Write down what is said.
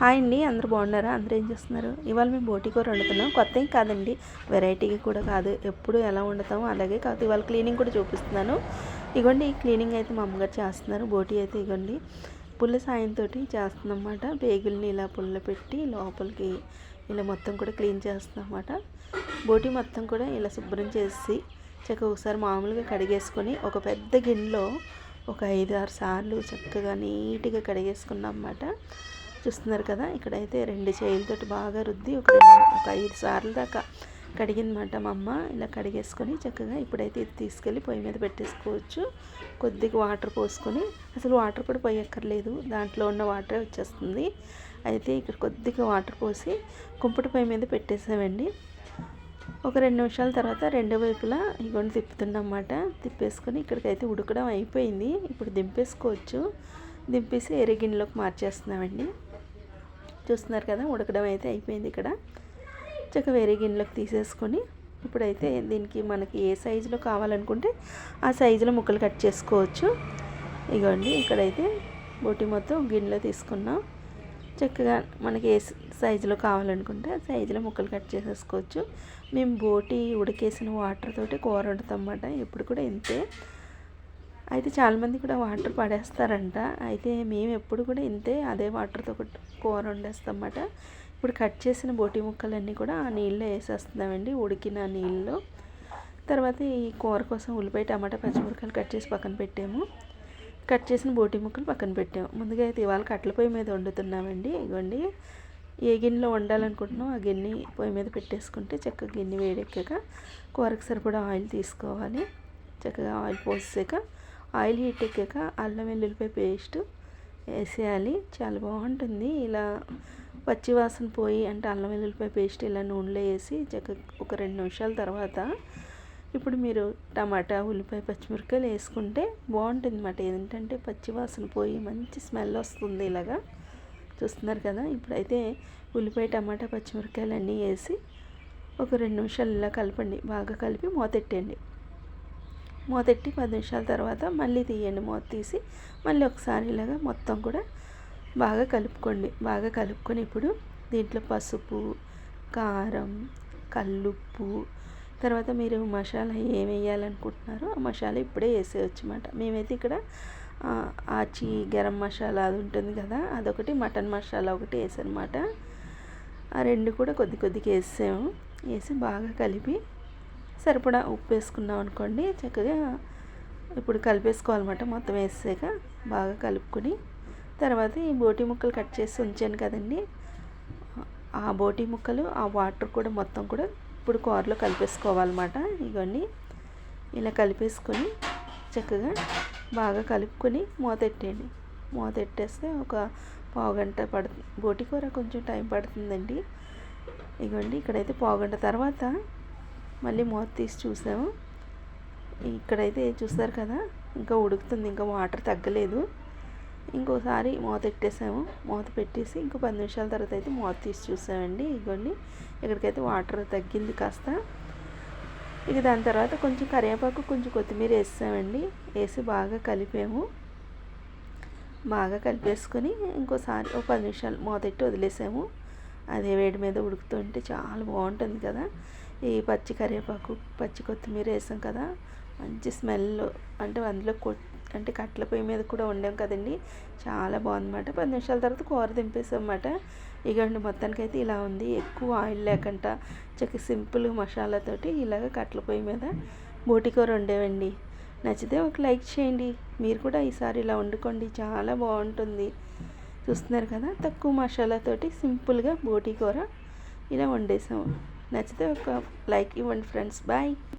Hi అండి అందరూ బాగున్నారా? అందరూ ఏం చేస్తున్నారు? ఇవాళ మేము బోటి కూర వండుతున్నాం. కొత్త ఏం కాదండి వెరైటీగా కూడా కాదు. ఎప్పుడు ఎలా వండుతామో అలాగే కాదు. ఇవాళ క్లీనింగ్ కూడా చూపిస్తున్నాను. ఇగోండి క్లీనింగ్ అయితే మా అమ్మగారు చేస్తున్నారు. బోటి అయితే ఇగోండి పుల్ల సాయంతో చేస్తుందన్నమాట. పేగుల్ని ఇలా పుల్ల పెట్టి లోపలికి ఇలా మొత్తం కూడా క్లీన్ చేస్తుందన్నమాట. బోటి మొత్తం కూడా ఇలా శుభ్రం చేసి చక్కగా ఒకసారి మామూలుగా కడిగేసుకొని ఒక పెద్ద గిన్నెలో ఒక ఐదు ఆరు సార్లు చక్కగా నీట్గా కడిగేసుకున్నాం అన్నమాట చూస్తున్నారు కదా ఇక్కడైతే రెండు చేయిలతోటి బాగా రుద్ది ఒక ఒక ఐదు సార్లు దాకా కడిగిందన్నమాట మా అమ్మ. ఇలా కడిగేసుకొని చక్కగా ఇప్పుడైతే ఇది తీసుకెళ్ళి పొయ్యి మీద పెట్టేసుకోవచ్చు. కొద్దిగా వాటర్ పోసుకొని అసలు వాటర్ కూడా పోయక్కర్లేదు దాంట్లో ఉన్న వాటరే వచ్చేస్తుంది. అయితే ఇక్కడ కొద్దిగా వాటర్ పోసి కుంపటి పొయ్యి మీద పెట్టేసామండి. ఒక రెండు నిమిషాల తర్వాత రెండో వైపులా ఇగోండి తిప్పుతుందన్నమాట తిప్పేసుకొని ఇక్కడికైతే ఉడకడం అయిపోయింది. ఇప్పుడు దింపేసుకోవచ్చు. దింపేసి ఎరిగిన్నెలోకి మార్చేస్తున్నామండి. చూస్తున్నారు కదా ఉడకడం అయితే అయిపోయింది ఇక్కడ. చక్క వేరే గిన్నెలోకి తీసేసుకొని ఇప్పుడైతే దీనికి మనకి ఏ సైజులో కావాలనుకుంటే ఆ సైజులో ముక్కలు కట్ చేసుకోవచ్చు. ఇగోండి ఇక్కడైతే బోటి మొత్తం గిన్నెలో తీసుకున్నాం. చక్కగా మనకి ఏ సైజులో కావాలనుకుంటే ఆ సైజులో ముక్కలు కట్ చేసేసుకోవచ్చు. మేము బోటి ఉడికేసిన వాటర్ తోటి కూర వండుతాం అన్నమాట. ఎప్పుడు కూడా ఇంతే. అయితే చాలామంది కూడా వాటర్ పడేస్తారంట. అయితే మేము ఎప్పుడు కూడా ఇంతే అదే వాటర్తో కూర వండేస్తాం అన్నమాట ఇప్పుడు కట్ చేసిన బోటి ముక్కలన్నీ కూడా ఆ నీళ్ళలో వేసేస్తున్నామండి ఉడికిన నీళ్ళలో. తర్వాత ఈ కూర కోసం ఉల్లిపాయ టమాటా పచ్చిమిరకాయలు కట్ చేసి పక్కన పెట్టాము. కట్ చేసిన బోటి ముక్కలు పక్కన పెట్టాము. ముందుగా అయితే ఇవాళ కట్టెల పొయ్యి మీద వండుతున్నామండి. ఇవ్వండి ఏ గిన్నెలో వండాలనుకుంటున్నాం ఆ గిన్నె పొయ్యి మీద పెట్టేసుకుంటే చక్కగా గిన్నె వేడెక్కాక కూరకు సరిపడా ఆయిల్ తీసుకోవాలి. చక్కగా ఆయిల్ పోసాక ఆయిల్ హీట్ ఎక్కాక అల్లం వెల్లుల్లిపాయ పేస్ట్ వేసేయాలి. చాలా బాగుంటుంది. ఇలా పచ్చి వాసన పోయి అంటే అల్లం వెల్లుల్లిపాయ పేస్ట్ ఇలా నూనెలో వేసి చక్క ఒక రెండు నిమిషాల తర్వాత ఇప్పుడు మీరు టమాటా ఉల్లిపాయ పచ్చిమిరపకాయలు వేసుకుంటే బాగుంటుంది అన్నమాట. ఏంటంటే పచ్చి వాసన పోయి మంచి స్మెల్ వస్తుంది ఇలాగా. చూస్తున్నారు కదా? ఇప్పుడైతే ఉల్లిపాయ టమాటా పచ్చిమిరపకాయలు అన్నీ వేసి ఒక రెండు నిమిషాలు ఇలా కలపండి. బాగా కలిపి మూతెట్టండి మూతెట్టి పది నిమిషాల తర్వాత మళ్ళీ తీయండి మూత తీసి మళ్ళీ ఒకసారి ఇలాగా మొత్తం కూడా బాగా కలుపుకోండి. బాగా కలుపుకొని ఇప్పుడు దీంట్లో పసుపు కారం కల్లుప్పు తర్వాత మీరు మసాలా ఏం వేయాలనుకుంటున్నారో ఆ మసాలా ఇప్పుడే వేసేయచ్చు మేమైతే ఇక్కడ ఆచి గరం మసాలా అది ఉంటుంది కదా అదొకటి మటన్ మసాలా ఒకటి వేసానమాట ఆ రెండు కూడా కొద్ది కొద్దిగా వేసాము వేసి బాగా కలిపి సరిపడా ఉప్పు వేసుకున్నాం అనుకోండి చక్కగా ఇప్పుడు కలిపేసుకోవాలన్నమాట. మొత్తం వేసాక బాగా కలుపుకొని తర్వాత ఈ బోటి ముక్కలు కట్ చేసి ఉంచాను కదండి. ఆ బోటి ముక్కలు ఆ వాటర్ కూడా మొత్తం కూడా ఇప్పుడు కూరలో కలిపేసుకోవాలన్నమాట. ఇవన్నీ ఇలా కలిపేసుకొని చక్కగా బాగా కలుపుకొని మూతెట్టేయండి మూతెట్టేస్తే ఒక పావుగంట పడుతుంది బోటి కూర కొంచెం టైం పడుతుందండి. ఇగోండి ఇక్కడైతే పావుగంట తర్వాత మళ్ళీ మూత తీసి చూసాము. ఇక్కడైతే చూస్తారు కదా ఇంకా ఉడుకుతుంది ఇంకా వాటర్ తగ్గలేదు. ఇంకోసారి మూత పెట్టేసాము మూత పెట్టేసి ఇంకో పది నిమిషాల తర్వాత అయితే మూత తీసి చూసామండి. ఇగోండి ఇక్కడికైతే వాటర్ తగ్గింది కాస్త. ఇక దాని తర్వాత కొంచెం కరివేపాకు కొంచెం కొత్తిమీర వేసామండి. వేసి బాగా కలిపాము. బాగా కలిపేసుకొని ఇంకోసారి ఒక పది నిమిషాలు మూతెట్టి వదిలేసాము. అదే వేడి మీద ఉడుకుతుంటే చాలా బాగుంటుంది కదా. ఈ పచ్చి కరివేపాకు పచ్చి కొత్తిమీర వేసాం కదా. మంచి స్మెల్ అంటే అందులో అంటే కట్టెల పొయ్యి మీద కూడా వండాం కదండి. చాలా బాగుందన్నమాట. పది నిమిషాల తర్వాత కూర దింపేసామన్నమాట. ఇగండి మొత్తానికి మొత్తానికైతే ఇలా ఉంది. ఎక్కువ ఆయిల్ లేకుండా చక్క సింపుల్ మసాలాతోటి ఇలాగ కట్టెల పొయ్యి మీద బోటి కూర వండేవండి నచ్చితే ఒక లైక్ చేయండి. మీరు కూడా ఈసారి ఇలా వండుకోండి. చాలా బాగుంటుంది. చూస్తున్నారు కదా? తక్కువ మసాలాతోటి సింపుల్గా బోటి కూర ఇలా వండేసాము. నచ్చితే ఒక లైక్ ఇవ్వండి ఫ్రెండ్స్. బాయ్.